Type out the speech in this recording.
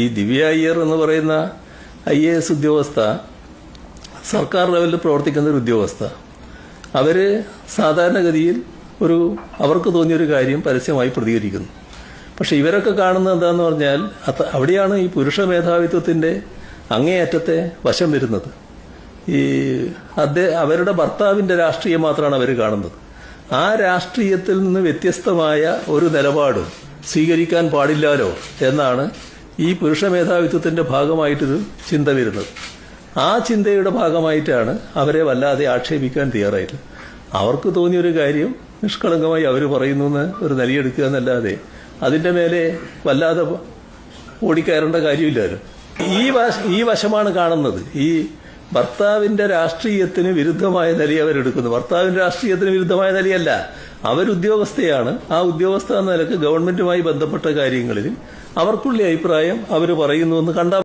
ഈ ദിവ്യ അയ്യർ എന്ന് പറയുന്ന ഐ എ എസ് ഉദ്യോഗസ്ഥ സർക്കാർ ലെവലിൽ പ്രവർത്തിക്കുന്ന ഒരു ഉദ്യോഗസ്ഥ. അവർ സാധാരണഗതിയിൽ ഒരു അവർക്ക് തോന്നിയൊരു കാര്യം പരസ്യമായി പ്രതികരിക്കുന്നു. പക്ഷെ ഇവരൊക്കെ കാണുന്നത് എന്താന്ന് പറഞ്ഞാൽ അത് അവിടെയാണ് ഈ പുരുഷ മേധാവിത്വത്തിന്റെ അങ്ങേയറ്റത്തെ വശം വരുന്നത്. ഈ അദ്ദേഹം അവരുടെ ഭർത്താവിന്റെ രാഷ്ട്രീയം മാത്രമാണ് അവർ കാണുന്നത്. ആ രാഷ്ട്രീയത്തിൽ നിന്ന് വ്യത്യസ്തമായ ഒരു നിലപാട് സ്വീകരിക്കാൻ പാടില്ലാലോ എന്നാണ് ഈ പുരുഷ മേധാവിത്വത്തിന്റെ ഭാഗമായിട്ടൊരു ചിന്ത വരുന്നത്. ആ ചിന്തയുടെ ഭാഗമായിട്ടാണ് അവരെ വല്ലാതെ ആക്ഷേപിക്കാൻ തയ്യാറായത് അവർക്ക് തോന്നിയൊരു കാര്യം നിഷ്കളങ്കമായി അവർ പറയുന്നു എന്ന് ഒരു നിലയെടുക്കുക എന്നല്ലാതെ അതിന്റെ മേലെ വല്ലാതെ ഓടിക്കയറേണ്ട കാര്യമില്ലല്ലോ ഈ ഈ വശമാണ് കാണുന്നത്. ഈ ഭർത്താവിന്റെ രാഷ്ട്രീയത്തിന് വിരുദ്ധമായ നിലയെ അവരെടുക്കുന്നു. ഭർത്താവിന്റെ രാഷ്ട്രീയത്തിന് വിരുദ്ധമായ നിലയല്ല. അവരുദ്യോഗസ്ഥയാണ്. ആ ഉദ്യോഗസ്ഥ നിലയ്ക്ക് ഗവൺമെന്റുമായി ബന്ധപ്പെട്ട കാര്യങ്ങളിൽ അവർക്കുള്ള അഭിപ്രായം അവർ പറയുന്നുവെന്ന് കണ്ടാൽ